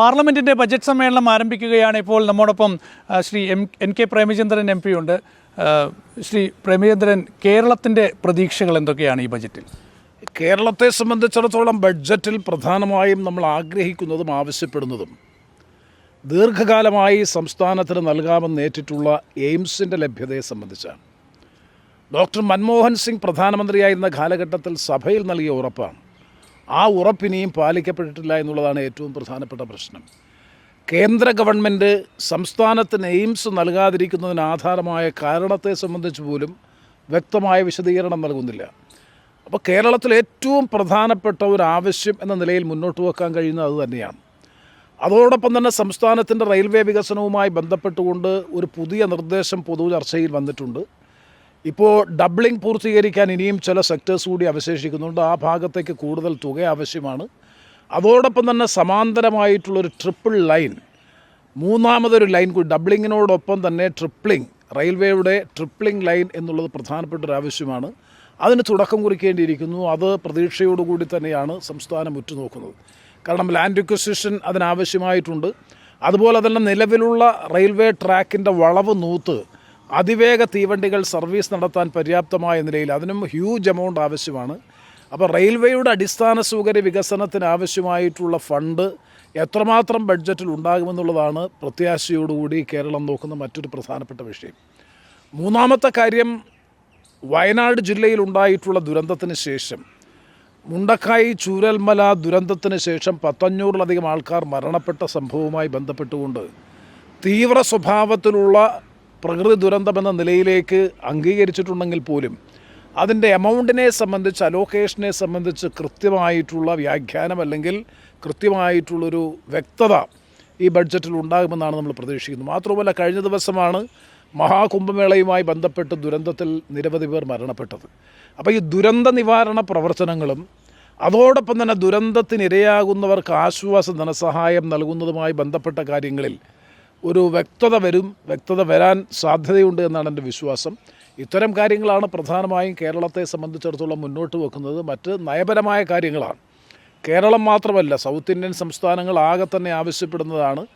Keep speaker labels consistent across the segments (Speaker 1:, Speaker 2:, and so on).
Speaker 1: പാർലമെന്റിന്റെ ബജറ്റ് സമ്മേളനം ആരംഭിക്കുകയാണ് ഇപ്പോൾ നമ്മോടൊപ്പം Shri M N K Premachandran M P ഉണ്ട്. ശ്രീ പ്രേമചന്ദ്രൻ കേരളത്തിന്റെ പ്രതീക്ഷകൾ എന്തൊക്കെയാണ് ഈ ബജറ്റിൽ?
Speaker 2: കേരളത്തെ സംബന്ധിച്ചിടത്തോളം ബഡ്ജറ്റിൽ പ്രധാനമായും നമ്മൾ ആഗ്രഹിക്കുന്നതും ആവശ്യപ്പെടുന്നതും ദീർഘകാലമായി സംസ്ഥാനത്തിന് നൽകാമെന്ന് ഏറ്റിട്ടുള്ള എയിംസിന്റെ ലഭ്യതയെ സംബന്ധിച്ചാണ്. ഡോക്ടർ മൻമോഹൻ സിംഗ് പ്രധാനമന്ത്രിയായിരുന്ന കാലഘട്ടത്തിൽ സഭയിൽ നൽകിയ ഉറപ്പാണ്. ആ ഉറപ്പിനിയും പാലിക്കപ്പെട്ടിട്ടില്ല എന്നുള്ളതാണ് ഏറ്റവും പ്രധാനപ്പെട്ട പ്രശ്നം. കേന്ദ്ര ഗവൺമെന്റ് സംസ്ഥാനത്തിന് എയിംസ് നൽകാതിരിക്കുന്നതിന് ആധാരമായ കാരണത്തെ സംബന്ധിച്ച് പോലും വ്യക്തമായ വിശദീകരണം നൽകുന്നില്ല. അപ്പോൾ കേരളത്തിൽ ഏറ്റവും പ്രധാനപ്പെട്ട ഒരു ആവശ്യം എന്ന നിലയിൽ മുന്നോട്ട് വെക്കാൻ കഴിയുന്നത് അത് തന്നെയാണ്. അതോടൊപ്പം തന്നെ സംസ്ഥാനത്തിന്റെ റെയിൽവേ വികസനവുമായി ബന്ധപ്പെട്ടുകൊണ്ട് ഒരു പുതിയ നിർദ്ദേശം പൊതു ചർച്ചയിൽ വന്നിട്ടുണ്ട്. ഇപ്പോൾ ഡബ്ലിംഗ് പൂർത്തീകരിക്കാൻ ഇനിയും ചില സെക്ടേഴ്സ് കൂടി അവശേഷിക്കുന്നുണ്ട്. ആ ഭാഗത്തേക്ക് കൂടുതൽ തുക ആവശ്യമാണ്. അതോടൊപ്പം തന്നെ സമാന്തരമായിട്ടുള്ളൊരു ട്രിപ്പിൾ ലൈൻ മൂന്നാമതൊരു ലൈൻ കൂടി ഡബ്ലിങ്ങിനോടൊപ്പം തന്നെ ട്രിപ്ലിംഗ് റെയിൽവേയുടെ ട്രിപ്ലിംഗ് ലൈൻ എന്നുള്ളത് പ്രധാനപ്പെട്ട ഒരു ആവശ്യമാണ്. അതിന് തുടക്കം കുറിക്കേണ്ടിയിരിക്കുന്നു. അത് പ്രതീക്ഷയോടുകൂടി തന്നെയാണ് സംസ്ഥാനം ഉറ്റുനോക്കുന്നത്. കാരണം ലാൻഡ് റിക്വസിഷൻ അതിനാവശ്യമായിട്ടുണ്ട്. അതുപോലെ തന്നെ നിലവിലുള്ള റെയിൽവേ ട്രാക്കിന്റെ വളവ് നൂത്ത് അതിവേഗ തീവണ്ടികൾ സർവീസ് നടത്താൻ പര്യാപ്തമായ നിലയിൽ അതിനും ഹ്യൂജ് എമൗണ്ട് ആവശ്യമാണ്. അപ്പോൾ റെയിൽവേയുടെ അടിസ്ഥാന സൗകര്യ വികസനത്തിന് ആവശ്യമായിട്ടുള്ള ഫണ്ട് എത്രമാത്രം ബഡ്ജറ്റിൽ ഉണ്ടാകുമെന്നുള്ളതാണ് പ്രത്യാശയോടുകൂടി കേരളം നോക്കുന്ന മറ്റൊരു പ്രധാനപ്പെട്ട വിഷയം. മൂന്നാമത്തെ കാര്യം വയനാട് ജില്ലയിൽ ഉണ്ടായിട്ടുള്ള ദുരന്തത്തിന് ശേഷം മുണ്ടക്കായി ചൂരൽമല ദുരന്തത്തിന് ശേഷം പത്തഞ്ഞൂറിലധികം ആൾക്കാർ മരണപ്പെട്ട സംഭവവുമായി ബന്ധപ്പെട്ടുകൊണ്ട് തീവ്ര സ്വഭാവത്തിലുള്ള പ്രകൃതി ദുരന്തമെന്ന നിലയിലേക്ക് അംഗീകരിച്ചിട്ടുണ്ടെങ്കിൽ പോലും അതിന്റെ എമൗണ്ടിനെ സംബന്ധിച്ച് അലോക്കേഷനെ സംബന്ധിച്ച് കൃത്യമായിട്ടുള്ള വ്യാഖ്യാനം അല്ലെങ്കിൽ കൃത്യമായിട്ടുള്ളൊരു വ്യക്തത ഈ ബഡ്ജറ്റിൽ ഉണ്ടാകുമെന്നാണ് നമ്മൾ പ്രതീക്ഷിക്കുന്നത്. മാത്രമല്ല കഴിഞ്ഞ ദിവസമാണ് മഹാകുംഭമേളയുമായി ബന്ധപ്പെട്ട് ദുരന്തത്തിൽ നിരവധി പേർ മരണപ്പെട്ടത്. അപ്പോൾ ഈ ദുരന്ത നിവാരണ പ്രവർത്തനങ്ങളും അതോടൊപ്പം തന്നെ ദുരന്തത്തിനിരയാകുന്നവർക്ക് ആശ്വാസ ധനസഹായം നൽകുന്നതുമായി ബന്ധപ്പെട്ട കാര്യങ്ങളിൽ ഒരു വ്യക്തത വരും വ്യക്തത വരാൻ സാധ്യതയുണ്ട് എന്നാണ് എന്റെ വിശ്വാസം. ഇത്തരം കാര്യങ്ങളാണ് പ്രധാനമായും കേരളത്തെ സംബന്ധിച്ചിടത്തോളം മുന്നോട്ട് വെക്കുന്നത്. മറ്റ് നയപരമായ കാര്യങ്ങളാണ്. കേരളം മാത്രമല്ല സൗത്ത് ഇന്ത്യൻ സംസ്ഥാനങ്ങൾ ആകെ തന്നെ ആവശ്യപ്പെടുന്നതാണ്.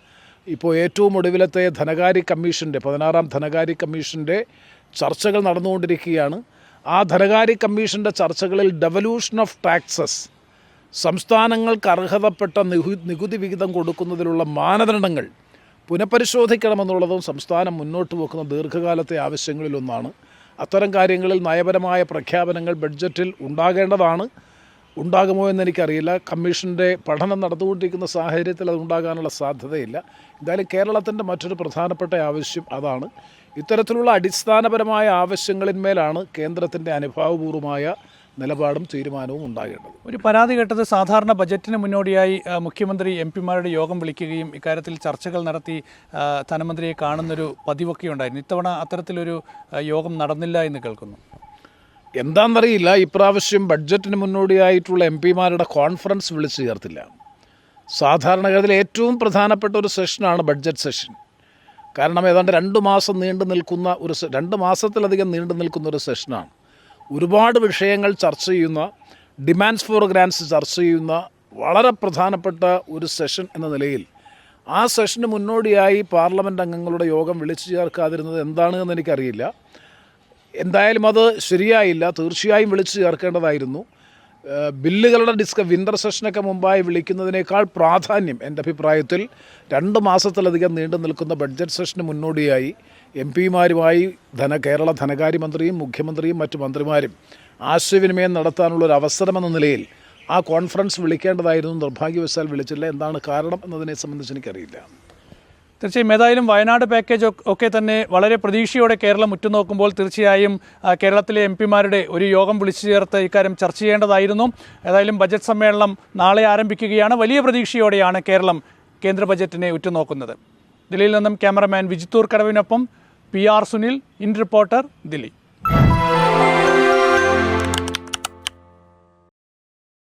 Speaker 2: ഇപ്പോൾ ഏറ്റവും ഒടുവിലത്തെ ധനകാര്യ കമ്മീഷന്റെ പതിനാറാം ധനകാര്യ കമ്മീഷന്റെ ചർച്ചകൾ നടന്നുകൊണ്ടിരിക്കുകയാണ്. ആ ധനകാര്യ കമ്മീഷന്റെ ചർച്ചകളിൽ ഡെവല്യൂഷൻ ഓഫ് ടാക്സസ് സംസ്ഥാനങ്ങൾക്ക് അർഹതപ്പെട്ട നികു നികുതി വിഹിതം കൊടുക്കുന്നതിലുള്ള മാനദണ്ഡങ്ങൾ പുനഃപരിശോധിക്കണമെന്നുള്ളതും സംസ്ഥാനം മുന്നോട്ട് വെക്കുന്ന ദീർഘകാലത്തെ ആവശ്യങ്ങളിലൊന്നാണ്. അത്തരം കാര്യങ്ങളിൽ നയപരമായ പ്രഖ്യാപനങ്ങൾ ബഡ്ജറ്റിൽ ഉണ്ടാകേണ്ടതാണ്. ഉണ്ടാകുമോ എന്ന് എനിക്കറിയില്ല കമ്മീഷന്റെ പഠനം നടന്നുകൊണ്ടിരിക്കുന്ന സാഹചര്യത്തിൽ അതുണ്ടാകാനുള്ള സാധ്യതയില്ല. എന്തായാലും കേരളത്തിന്റെ മറ്റൊരു പ്രധാനപ്പെട്ട ആവശ്യം അതാണ്. ഇത്തരത്തിലുള്ള അടിസ്ഥാനപരമായ ആവശ്യങ്ങളിന്മേലാണ് കേന്ദ്രത്തിന്റെ അനുഭാവപൂർവമായ നിലപാടും തീരുമാനവും ഉണ്ടാകേണ്ടത്.
Speaker 1: ഒരു പരാതി കേട്ടത് സാധാരണ ബജറ്റിന് മുന്നോടിയായി മുഖ്യമന്ത്രി എം പിമാരുടെ യോഗം വിളിക്കുകയും ഇക്കാര്യത്തിൽ ചർച്ചകൾ നടത്തി ധനമന്ത്രിയെ കാണുന്നൊരു പതിവൊക്കെ ഉണ്ടായിരുന്നു. ഇത്തവണ അത്തരത്തിലൊരു യോഗം നടന്നില്ല എന്ന് കേൾക്കുന്നു.
Speaker 2: എന്താണെന്നറിയില്ല ഇപ്രാവശ്യം ബഡ്ജറ്റിന് മുന്നോടിയായിട്ടുള്ള എം പിമാരുടെ കോൺഫറൻസ് വിളിച്ചു ചേർത്തില്ല. സാധാരണഗതിയിൽ ഏറ്റവും പ്രധാനപ്പെട്ട ഒരു സെഷനാണ് ബഡ്ജറ്റ് സെഷൻ. കാരണം ഏതാണ്ട് രണ്ട് മാസം നീണ്ടു നിൽക്കുന്ന ഒരു രണ്ട് മാസത്തിലധികം നീണ്ടു നിൽക്കുന്ന ഒരു സെഷനാണ്. ഒരുപാട് വിഷയങ്ങൾ ചർച്ച ചെയ്യുന്ന ഡിമാൻഡ്സ് ഫോർ ഗ്രാൻസ് ചർച്ച ചെയ്യുന്ന വളരെ പ്രധാനപ്പെട്ട ഒരു സെഷൻ എന്ന നിലയിൽ ആ സെഷന് മുന്നോടിയായി പാർലമെന്റ് അംഗങ്ങളുടെ യോഗം വിളിച്ചു ചേർക്കാതിരുന്നത് എന്താണ് എന്ന് എനിക്കറിയില്ല. എന്തായാലും അത് ശരിയായില്ല. തീർച്ചയായും വിളിച്ചു ചേർക്കേണ്ടതായിരുന്നു. ബില്ലുകളുടെ ഡിസ്ക വിന്റർ സെഷനൊക്കെ മുമ്പായി വിളിക്കുന്നതിനേക്കാൾ പ്രാധാന്യം എന്റെ അഭിപ്രായത്തിൽ രണ്ട് മാസത്തിലധികം നീണ്ടു നിൽക്കുന്ന ബഡ്ജറ്റ് സെഷന് മുന്നോടിയായി എം പിമാരുമായി ധന കേരള ധനകാര്യമന്ത്രിയും മുഖ്യമന്ത്രിയും മറ്റു മന്ത്രിമാരും ആശയവിനിമയം നടത്താനുള്ള ഒരു അവസരമെന്ന നിലയിൽ ആ കോൺഫറൻസ് വിളിക്കേണ്ടതായിരുന്നു. നിർഭാഗ്യവശാൽ വിളിച്ചില്ല. എന്താണ് കാരണം എന്നതിനെ സംബന്ധിച്ച് എനിക്കറിയില്ല.
Speaker 1: തീർച്ചയായും ഏതായാലും വയനാട് പാക്കേജ് ഒക്കെ- തന്നെ വളരെ പ്രതീക്ഷയോടെ കേരളം ഉറ്റുനോക്കുമ്പോൾ തീർച്ചയായും കേരളത്തിലെ എം പിമാരുടെ ഒരു യോഗം വിളിച്ചു ചേർത്ത് ഇക്കാര്യം ചർച്ച ചെയ്യേണ്ടതായിരുന്നു. ഏതായാലും ബജറ്റ് സമ്മേളനം നാളെ ആരംഭിക്കുകയാണ്. വലിയ പ്രതീക്ഷയോടെയാണ് കേരളം കേന്ദ്ര ബജറ്റിനെ ഉറ്റുനോക്കുന്നത്. ദില്ലിയിൽ നിന്നും ക്യാമറമാൻ വിജിത്തൂർ കടവിനൊപ്പം P R Sunil in reporter Delhi